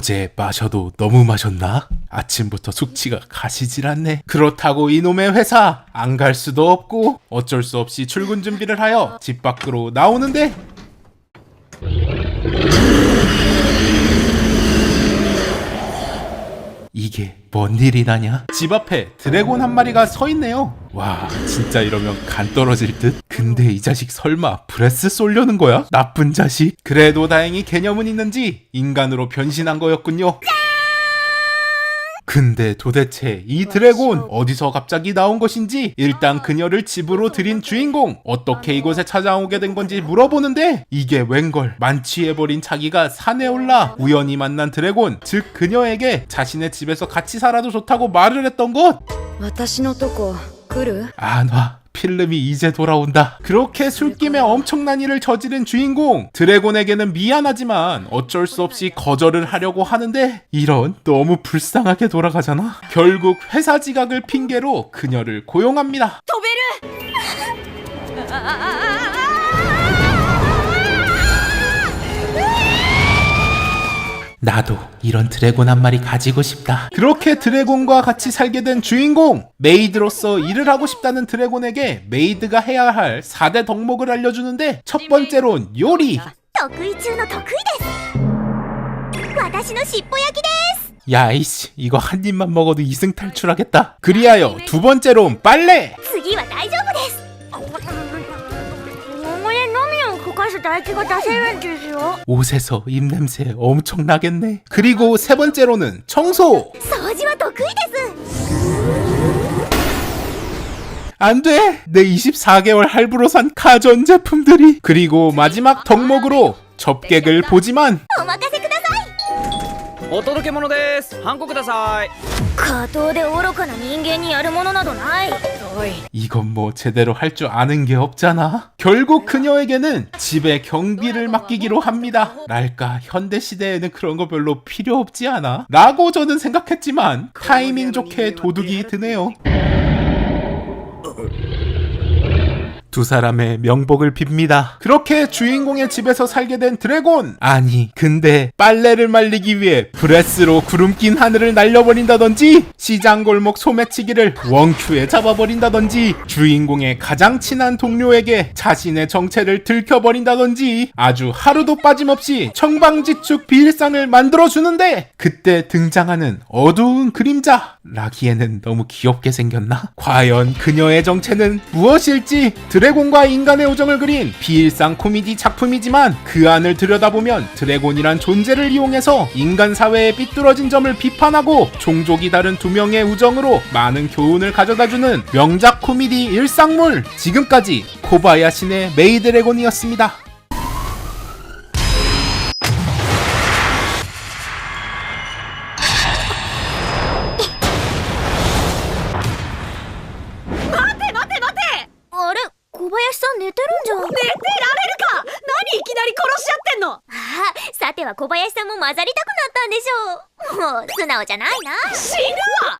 어제 마셔도 너무 마셨나? 아침부터 숙취가 가시질 않네. 그렇다고 이놈의 회사 안 갈 수도 없고 어쩔 수 없이 출근 준비를 하여 집 밖으로 나오는데 이게 뭔 일이라냐? 집 앞에 드래곤 한 마리가 서 있네요. 와, 진짜 이러면 간 떨어질 듯? 근데 이 자식 설마 브레스 쏠려는 거야? 나쁜 자식. 그래도 다행히 개념은 있는지 인간으로 변신한 거였군요. 근데 도대체 이 드래곤 어디서 갑자기 나온 것인지 일단 그녀를 집으로 들인 주인공 어떻게 이곳에 찾아오게 된 건지 물어보는데 이게 웬걸 만취해버린 자기가 산에 올라 우연히 만난 드래곤 즉 그녀에게 자신의 집에서 같이 살아도 좋다고 말을 했던 것 私のとこ来る 안와 필름이 이제 돌아온다. 그렇게 술김에 엄청난 일을 저지른 주인공 드래곤에게는 미안하지만 어쩔 수 없이 거절을 하려고 하는데 이런 너무 불쌍하게 돌아가잖아. 결국 회사 지각을 핑계로 그녀를 고용합니다. 도베르! 나도 이런 드래곤 한 마리 가지고 싶다. 그렇게 드래곤과 같이 살게 된 주인공! 메이드로서 일을 하고 싶다는 드래곤에게 메이드가 해야 할 4대 덕목을 알려주는데 첫 번째론 요리! 得意中の得意です私の尻尾焼きです 야이씨 이거 한 입만 먹어도 이승 탈출하겠다. 그리하여 두 번째론 빨래! 次は大丈夫です みをこかす唾液が出せるんですよ 옷에서 입냄새 엄청 나겠네. 그리고 세 번째로는 청소! 掃除は得意です 안 돼! 내 24개월 할부로 산 가전제품들이! 그리고 마지막 덕목으로 접객을 보지만 お任せくださいお届け物ですハンコください下等で愚かな人間にやるものなどないおい 이건 뭐 제대로 할 줄 아는 게 없잖아. 결국 그녀에게는 집에 경비를 맡기기로 합니다. 랄까 현대 시대에는 그런 거 별로 필요 없지 않아? 라고 저는 생각했지만 타이밍 좋게 도둑이 드네요. 두 사람의 명복을 빕니다. 그렇게 주인공의 집에서 살게 된 드래곤. 아니, 근데 빨래를 말리기 위해 브레스로 구름 낀 하늘을 날려버린다든지 시장 골목 소매치기를 원큐에 잡아버린다든지 주인공의 가장 친한 동료에게 자신의 정체를 들켜버린다든지 아주 하루도 빠짐없이 청방지축 비일상을 만들어주는데 그때 등장하는 어두운 그림자 라기에는 너무 귀엽게 생겼나? 과연 그녀의 정체는 무엇일지 드 래곤과 인간의 우정을 그린 비일상 코미디 작품이지만 그 안을 들여다보면 드래곤이란 존재를 이용해서 인간 사회의 삐뚤어진 점을 비판하고 종족이 다른 두 명의 우정으로 많은 교훈을 가져다주는 명작 코미디 일상물 지금까지 코바야신의 메이드래곤이었습니다. 寝てるんじゃ寝てられるか！何いきなり殺しちゃってんの？ああさては小林さんも混ざりたくなったんでしょう。もう素直じゃないな。死ぬわ